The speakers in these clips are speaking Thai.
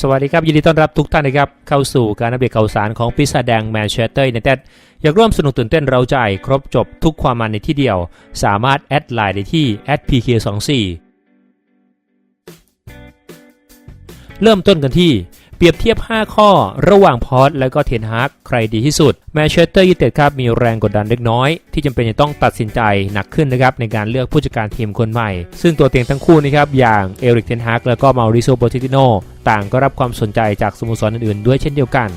สวัสดีครับ ยินดีต้อนรับทุกท่านนะครับ เข้าสู่การอัปเดตข่าวสารของพิซซ่าแดงแมนเชสเตอร์ยูไนเต็ดอยากร่วมสนุกตื่นเต้นเราใจครบจบทุกความมันในที่เดียว สามารถแอดไลน์ได้ที่ @pk24 เริ่มต้นกันที่ เปรียบเทียบ 5 ข้อ ระหว่างพอร์ตและก็เทนฮากใครดีที่สุดแมนเชสเตอร์ยูไนเต็ดครับมีแรงกดดันเล็กน้อย ที่จำเป็นจะต้องตัดสินใจหนักขึ้นนะครับในการเลือกผู้จัดการทีมคนใหม่ ซึ่งตัวเต็งทั้งคู่นะครับอย่างเอริกเทนฮากแล้วก็มาริโซโปเตติโนต่างก็รับความสนใจจากสโมสรอื่นๆด้วยเช่นเดียวกัน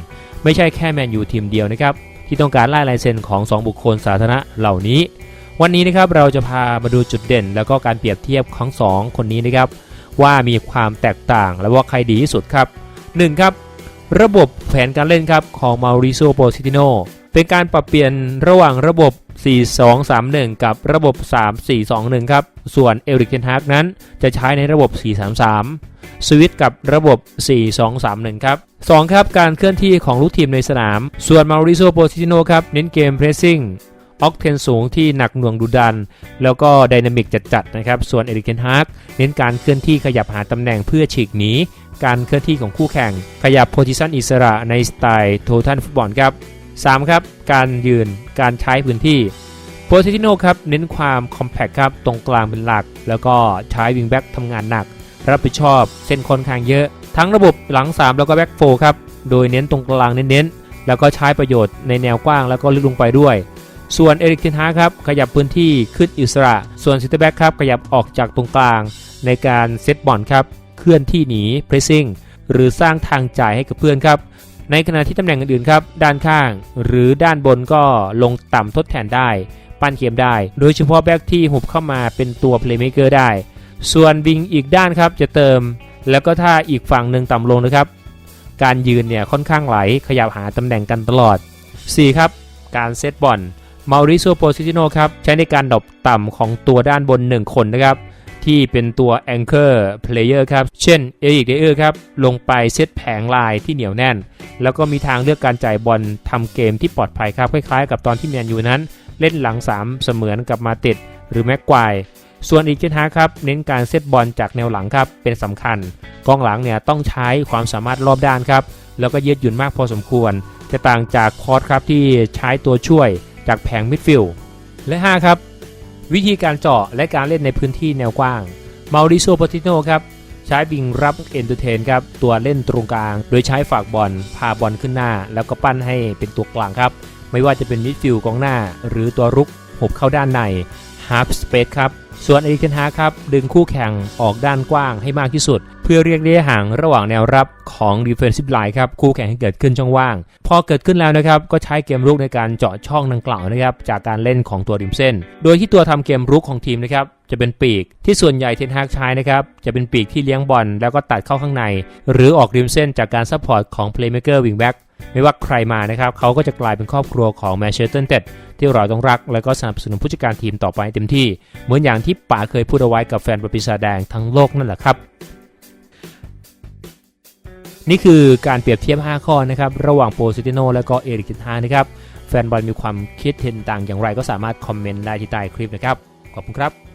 ไม่ใช่แค่แมนยูทีมเดียวนะครับที่ต้องการไล่ลายเซ็นของ 2 บุคคลสาธารณะเหล่านี้ วันนี้นะครับเราจะพามาดูจุดเด่น แล้วก็การเปรียบเทียบของสองคนนี้นะครับว่ามีความแตกต่างและว่าใครดีที่สุดครับ 1. ครับระบบแผนการเล่นครับของมาริโ o โปซิติโนเป็นการปรับเปลี่ยนระหว่างระบบ 4-2-3-1 กับระบบ 3-4-2-1 ครับ ส่วนเอริกเทนฮากนั้นจะใช้ในระบบ 4-3-3 สวิตกับระบบ 4-2-3-1 ครับ 2. ครับ การเคลื่อนที่ของลูกทีมในสนาม ส่วนมาริโ o โปซิติโนครับ เน้นเกมเพรสซิ่ง ออกเทนสูงที่หนักหน่วงดุดัน แล้วก็ไดนามิกจัดๆนะครับ ส่วนเอริกเทนฮาร์กเน้นการเคลื่อนที่ขยับหาตำแหน่งเพื่อฉีกหนีการเคลื่อนที่ของคู่แข่ง ขยับโพซิชันอิสระในสไตล์โททันฟุตบอลครับ 3. ครับ การยืนการใช้พื้นที่โพซิติโนครับเน้นความคอมแพคครับตรงกลางเป็นหลัก แล้วก็ใช้วิงแบ็กทำงานหนัก รับผิดชอบเส้นค่อนข้างเยอะ ทั้งระบบหลัง 3 แล้วก็แบ็กโฟครับโดยเน้นตรงกลางเน้นๆแล้วก็ใช้ประโยชน์ในแนวกว้างแล้วก็ลึกลงไปด้วย ส่วนเอริกเทนฮาครับขยับพื้นที่ขึ้นอิสระ ส่วนซิตเตอร์แบ็กครับขยับออกจากตรงกลาง ในการเซตบอลครับเคลื่อนที่หนีเพรสซิ่งหรือสร้างทางจ่ายให้กับเพื่อนครับ ในขณะที่ตำแหน่งอื่นๆครับ ด้านข้าง หรือด้านบนก็ลงต่ำทดแทนได้ ปั้นเกมได้ โดยเฉพาะแบ็กที่หุบเข้ามาเป็นตัวเพลย์เมเกอร์ได้ ส่วนวิงอีกด้านครับจะเติม แล้วก็ถ้าอีกฝั่งหนึ่งต่ำลงนะครับ การยืนเนี่ยค่อนข้างไหลขยับหาตำแหน่งกันตลอด 4. ครับ การเซตบอล มาริโซโปซิติโนครับใช้ในการดรอปต่ำของตัวด้านบน 1 คนนะครับที่เป็นตัว Anchor Player ครับ เช่น เอริกเดเออร์ครับ ลงไปเซตแผงลายที่เหนียวแน่น แล้วก็มีทางเลือกการจ่ายบอลทำเกมที่ปลอดภัยครับ คล้ายๆ กับตอนที่แมนยูนั้น เล่นหลัง 3 เสมือนกับมาติดหรือแม็กควาย ส่วนอีกเจนฮาครับ เน้นการเซตบอลจากแนวหลังครับ เป็นสำคัญ กองหลังเนี่ยต้องใช้ความสามารถรอบด้านครับ แล้วก็ยืดหยุ่นมากพอสมควร จะต่างจากคอร์สครับที่ใช้ตัวช่วย จากแผงมิดฟิลด์และ 5 ครับ วิธีการเจาะและการเล่นในพื้นที่แนวกว้างมาริโซโปติโนครับใช้บิงรับเอนเตอร์เทนครับตัวเล่นตรงกลาง โดยใช้ฝากบอลพาบอลขึ้นหน้า แล้วก็ปั้นให้เป็นตัวกลางครับ ไม่ว่าจะเป็นมิดฟิลด์กองหน้า หรือตัวรุกหบเข้าด้านในฮาร์ปสเปซครับ ส่วนเอริกเทนฮาครับดึงคู่แข่งออกด้านกว้างให้มากที่สุด เพื่อเรียกระยะห่างระหว่างแนวรับของ Defensive Line ครับคู่แข่งให้เกิดขึ้นช่องว่าง พอเกิดขึ้นแล้วนะครับก็ใช้เกมรุกในการเจาะช่องดังกล่าวนะครับจากการเล่นของตัวริมเส้น โดยที่ตัวทำเกมรุกของทีมนะครับจะเป็นปีกที่ส่วนใหญ่เทนฮากใช้นะครับจะเป็นปีกที่เลี้ยงบอลแล้วก็ตัดเข้าข้างใน หรือออกริมเส้นจากการซัพพอร์ตของ Playmaker Wingback ไม่ว่าใครมานะครับเขาก็จะกลายเป็นครอบครัวของแมนเชสเตอร์ยูไนเต็ดที่เราต้องรัก และก็สนับสนุนผู้จัดการทีมต่อไปเต็มที่ เหมือนอย่างที่ป๋าเคยพูดเอาไว้กับแฟนบอลปีศาจแดงทั้งโลกนั่นแหละครับ นี่คือการเปรียบเทียบ 5 ข้อนะครับระหว่างโปซิติโนและก็เอริกเทนฮานะครับแฟนบอลมีความคิดเห็นต่างอย่างไรก็สามารถคอมเมนต์ได้ที่ใต้คลิปนะครับขอบคุณครับ